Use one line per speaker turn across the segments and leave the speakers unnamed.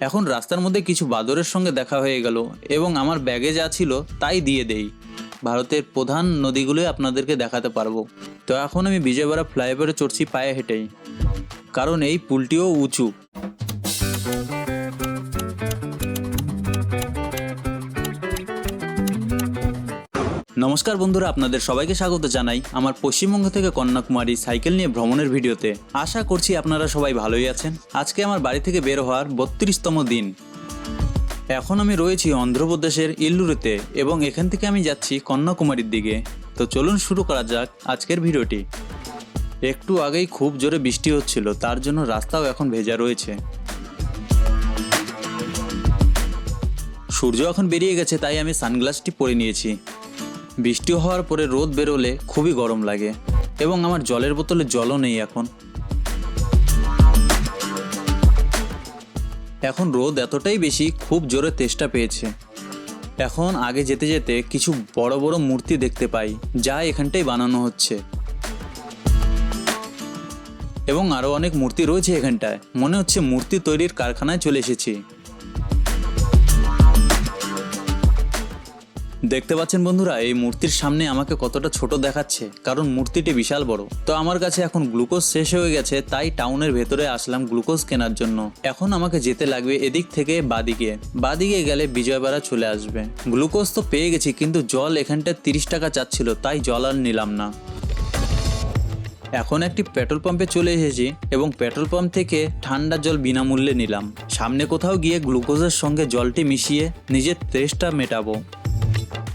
এখন রাস্তার মধ্যে কিছু বাদরের সঙ্গে দেখা হয়ে গেল এবং আমার ব্যাগে যা ছিল তাই দিয়ে দেই। ভারতের প্রধান নদীগুলোই আপনাদেরকে দেখাতে পারব। তো এখন আমি বিজয়বাড়া ফ্লাইওভারে চড়ছি পায়ে হেঁটেই। কারণ এই পুলটিও উঁচু। নমস্কার বন্ধুরা, আপনাদের সবাইকে স্বাগত জানাই আমার পশ্চিমবঙ্গ থেকে কন্যাকুমারী সাইকেল নিয়ে ভ্রমণের ভিডিওতে। আশা করছি আপনারা সবাই ভালোই আছেন। আজকে আমার বাড়ি থেকে বের হওয়ার বত্রিশতম দিন। এখন আমি রয়েছি অন্ধ্রপ্রদেশের ইল্লুরুতে এবং এখান থেকে আমি যাচ্ছি কন্যাকুমারীর দিকে। তো চলুন শুরু করা যাক আজকের ভিডিওটি। একটু আগেই খুব জোরে বৃষ্টি হচ্ছিল, তার জন্য রাস্তাও এখন ভেজা রয়েছে। সূর্য এখন বেরিয়ে গেছে, তাই আমি সানগ্লাসটি পরে নিয়েছি। বৃষ্টি হওয়ার পরে রোদ বেরোলে খুবই গরম লাগে এবং আমার জলের বোতলে জলও নেই এখন। এখন রোদ এতটাই বেশি, খুব জোরে তেষ্টা পেয়েছে। এখন আগে যেতে যেতে কিছু বড় বড় মূর্তি দেখতে পাই, যা এখানটাই বানানো হচ্ছে। এবং আরও অনেক মূর্তি রয়েছে এখানটায়। মনে হচ্ছে মূর্তি তৈরির কারখানায় চলে এসেছি। দেখতে পাচ্ছেন বন্ধুরা, এই মূর্তির সামনে আমাকে কতটা ছোট দেখাচ্ছে, কারণ মূর্তিটি বিশাল বড়। তো আমার কাছে এখন গ্লুকোজ শেষ হয়ে গেছে, তাই টাউনের ভেতরে আসলাম গ্লুকোজ কেনার জন্য। এখন আমাকে যেতে লাগবে এদিক থেকে বাদিকে। বাদিকে গেলে বিজয়বাড়া চলে আসবে। গ্লুকোজ তো পেয়ে গেছি, কিন্তু জল এখানটায় তিরিশ টাকা চাচ্ছিল, তাই জল আর নিলাম না। এখন একটি পেট্রোল পাম্পে চলে এসেছি, এবং পেট্রোল পাম্প থেকে ঠান্ডা জল বিনামূল্যে নিলাম। সামনে কোথাও গিয়ে গ্লুকোজের সঙ্গে জলটি মিশিয়ে নিজের তেষ্টা মেটাবো।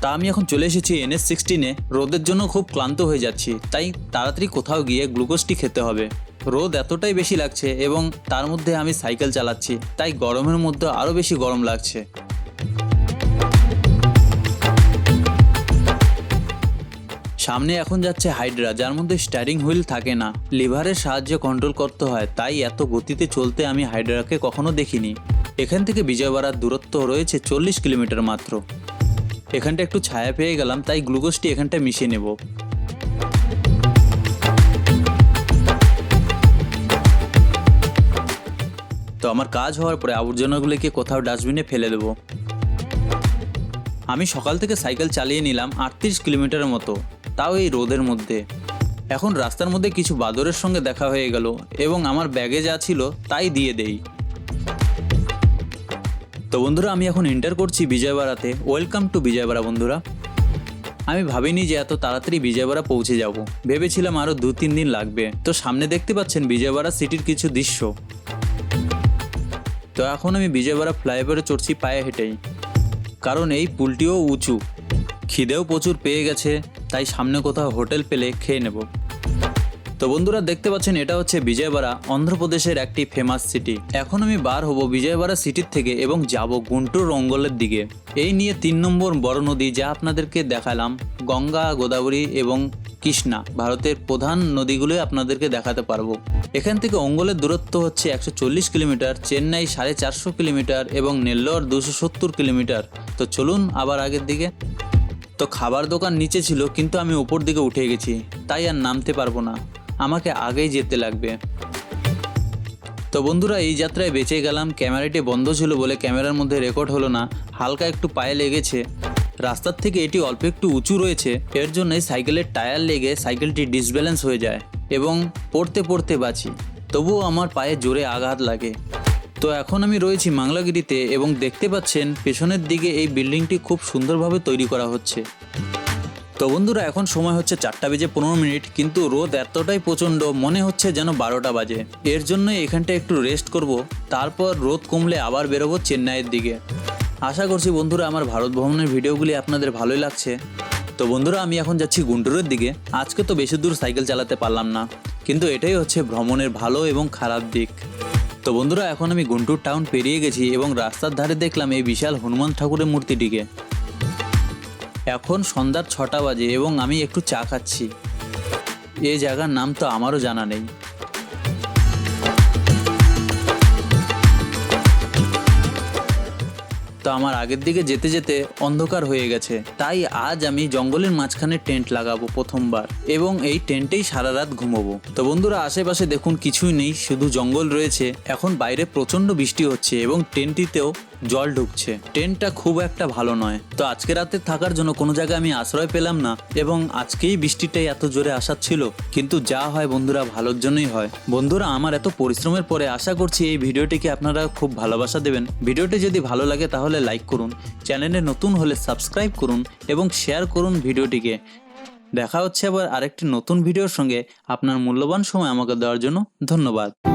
তা আমি এখন চলে এসেছি এনএস সিক্সটিনে রোদের জন্য খুব ক্লান্ত হয়ে যাচ্ছি, তাই তাড়াতাড়ি কোথাও গিয়ে গ্লুকোজটি খেতে হবে। রোদ এতটাই বেশি লাগছে এবং তার মধ্যে আমি সাইকেল চালাচ্ছি, তাই গরমের মধ্যে আরও বেশি গরম লাগছে। সামনে এখন যাচ্ছে হাইড্রা, যার মধ্যে স্টারিং হুইল থাকে না। লিভারের সাহায্যে কন্ট্রোল করতে হয়, তাই এত গতিতে চলতে আমি হাইড্রাকে কখনো দেখিনি। এখান থেকে বিজয়বাড়ার দূরত্ব রয়েছে চল্লিশ কিলোমিটার মাত্র। এখানটা একটু ছায়া পেয়ে গেলাম, তাই গ্লুকোজটি এখানটা মিশিয়ে নেব। তো আমার কাজ হওয়ার পরে আবর্জনাগুলিকে কোথাও ডাস্টবিনে ফেলে দেবো। আমি সকাল থেকে সাইকেল চালিয়ে নিলাম আটত্রিশ কিলোমিটারের মতো, তাও এই রোদের মধ্যে। এখন রাস্তার মধ্যে কিছু বাদরের সঙ্গে দেখা হয়ে গেল, এবং আমার ব্যাগে যা ছিল তাই দিয়ে দেই। তো বন্ধুরা, আমি এখন এন্টার করছি বিজয়বাড়াতে। ওয়েলকাম টু বিজয়বাড়া বন্ধুরা। আমি ভাবিনি যে এত তাড়াতাড়ি বিজয়বাড়া পৌঁছে যাব। ভেবেছিলাম আরও দু তিন দিন লাগবে। তো সামনে দেখতে পাচ্ছেন বিজয়বাড়া সিটির কিছু দৃশ্য। তো এখন আমি বিজয়বাড়া ফ্লাইওভারে চড়ছি পায়ে হেঁটেই। কারণ এই পুলটিও উঁচু। খিদেও প্রচুর পেয়ে গেছে, তাই সামনে কোথাও হোটেল পেলে খেয়ে নেব। তো বন্ধুরা দেখতে পাচ্ছেন, এটা হচ্ছে বিজয়বাড়া, অন্ধ্রপ্রদেশের একটি ফেমাস সিটি এখন আমি বার হব বিজয়বাড়া সিটির থেকে এবং যাব গুন্টুর রঙ্গলের দিকে। এই নিয়ে তিন নম্বর বড় নদী যা আপনাদেরকে দেখালাম, গঙ্গা, গোদাবরী এবং কৃষ্ণা, ভারতের প্রধান নদীগুলোই আপনাদেরকে দেখাতে পারব। এখান থেকে অঙ্গলের দূরত্ব হচ্ছে একশো চল্লিশ কিলোমিটার, চেন্নাই সাড়ে চারশো কিলোমিটার এবং নেল্লোর দুশো সত্তর কিলোমিটার। তো চলুন আবার আগের দিকে। তো খাবার দোকান নিচে ছিল, কিন্তু আমি উপর দিকে উঠে গেছি, তাই আর নামতে পারব না। আমাকে আগেই যেতে লাগবে। তো বন্ধুরা, এই যাত্রায় বেঁচে গেলাম। ক্যামেরাটি বন্ধ ছিল বলে ক্যামেরার মধ্যে রেকর্ড হলো না। হালকা একটু পায়ে লেগেছে। রাস্তার থেকে এটি অল্প একটু উঁচু রয়েছে। এর জন্যই সাইকেলের টায়ার লেগে সাইকেলটি ডিসব্যালেন্স হয়ে যায় এবং পড়তে পড়তে বাঁচি। তবুও আমার পায়ে জোরে আঘাত লাগে। তো এখন আমি রয়েছি মাংলাগিরিতে এবং দেখতে পাচ্ছেন, পেছনের দিকে এই বিল্ডিংটি খুব সুন্দরভাবে তৈরি করা হচ্ছে। তো বন্ধুরা, এখন সময় হচ্ছে চারটা বেজে পনেরো মিনিট, কিন্তু রোদ এতটাই প্রচণ্ড, মনে হচ্ছে যেন বারোটা বাজে। এর জন্য এখানটা একটু রেস্ট করব, তারপর রোদ কমলে আবার বেরোবো চেন্নাইয়ের দিকে। আশা করছি বন্ধুরা, আমার ভারত ভ্রমণের ভিডিওগুলি আপনাদের ভালোই লাগছে। তো বন্ধুরা, আমি এখন যাচ্ছি গুন্টুরের দিকে। আজকে তো বেশি দূর সাইকেল চালাতে পারলাম না, কিন্তু এটাই হচ্ছে ভ্রমণের ভালো এবং খারাপ দিক। তো বন্ধুরা, এখন আমি গুন্টুর টাউন পেরিয়ে গেছি এবং রাস্তার ধারে দেখলাম এই বিশাল হনুমান ঠাকুরের মূর্তিটিকে। এখন সন্ধ্যার ছটা বাজে এবং আমি একটু চা খাচ্ছি। এই জায়গার নাম তো আমারও জানা নেই। তো আমার আগের দিকে যেতে যেতে অন্ধকার হয়ে গেছে। তাই আজ আমি জঙ্গলের মাঝখানে টেন্ট লাগাবো প্রথমবার এবং এই টেন্টেই সারা রাত ঘুমোবো। তো বন্ধুরা, আশেপাশে দেখুন কিছুই নেই, শুধু জঙ্গল রয়েছে। এখন বাইরে প্রচণ্ড বৃষ্টি হচ্ছে এবং টেন্টটিতেও জল ঢুকছে। টেন্টটা খুব একটা ভালো নয়। তো আজকে রাতে থাকার জন্য কোনো জায়গায় আমি আশ্রয় পেলাম না এবং আজকেই বৃষ্টিটাই এত জোরে আসার ছিল কিন্তু যা হয় বন্ধুরা ভালোর জন্যই হয়। বন্ধুরা, আমার এত পরিশ্রমের পরে আশা করছি এই ভিডিওটিকে আপনারা খুব ভালোবাসা দেবেন। ভিডিওটি যদি ভালো লাগে তাহলে লাইক করুন, চ্যানেলে নতুন হলে সাবস্ক্রাইব করুন এবং শেয়ার করুন ভিডিওটিকে। দেখা হচ্ছে আবার আরেকটি নতুন ভিডিওর সঙ্গে। আপনার মূল্যবান সময় আমাকে দেওয়ার জন্য ধন্যবাদ।